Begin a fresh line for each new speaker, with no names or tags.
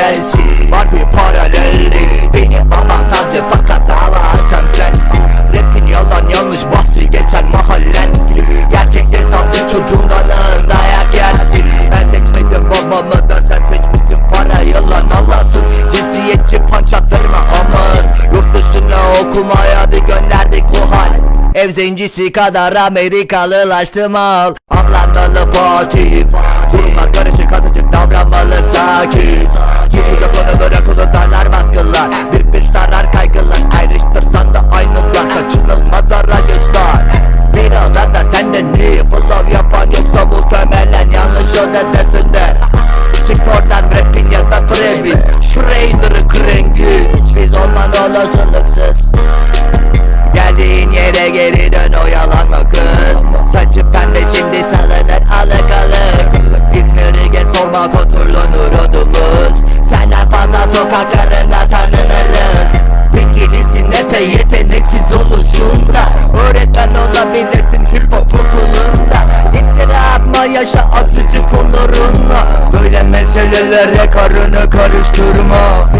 gelsin Var bir paralellik. Benim babam sadece fakat dava açan sensin. Rapin yalan yanlış bahsi geçen mahallen Gerçekte sadece çocuğun alır dayak yersin. Ben seçmedim babamı da sen seçmişsin. Para yalan alasın Cinsiyetçi panç attırma amız Yurt dışına okumaya bir gönderdik bu hal. Ev zencisi kadar Amerikalılaştım al. Avlanmalı Fatih. Durumlar karışık azıcık davranmalı sakin. bakarına tanınırız Bilginizin epey yeteneksiz oluşunda Öğreten olabilirsin hip hop okulunda. İftira atma yaşa azıcık onurunla. Böyle meselelere karını karıştırma.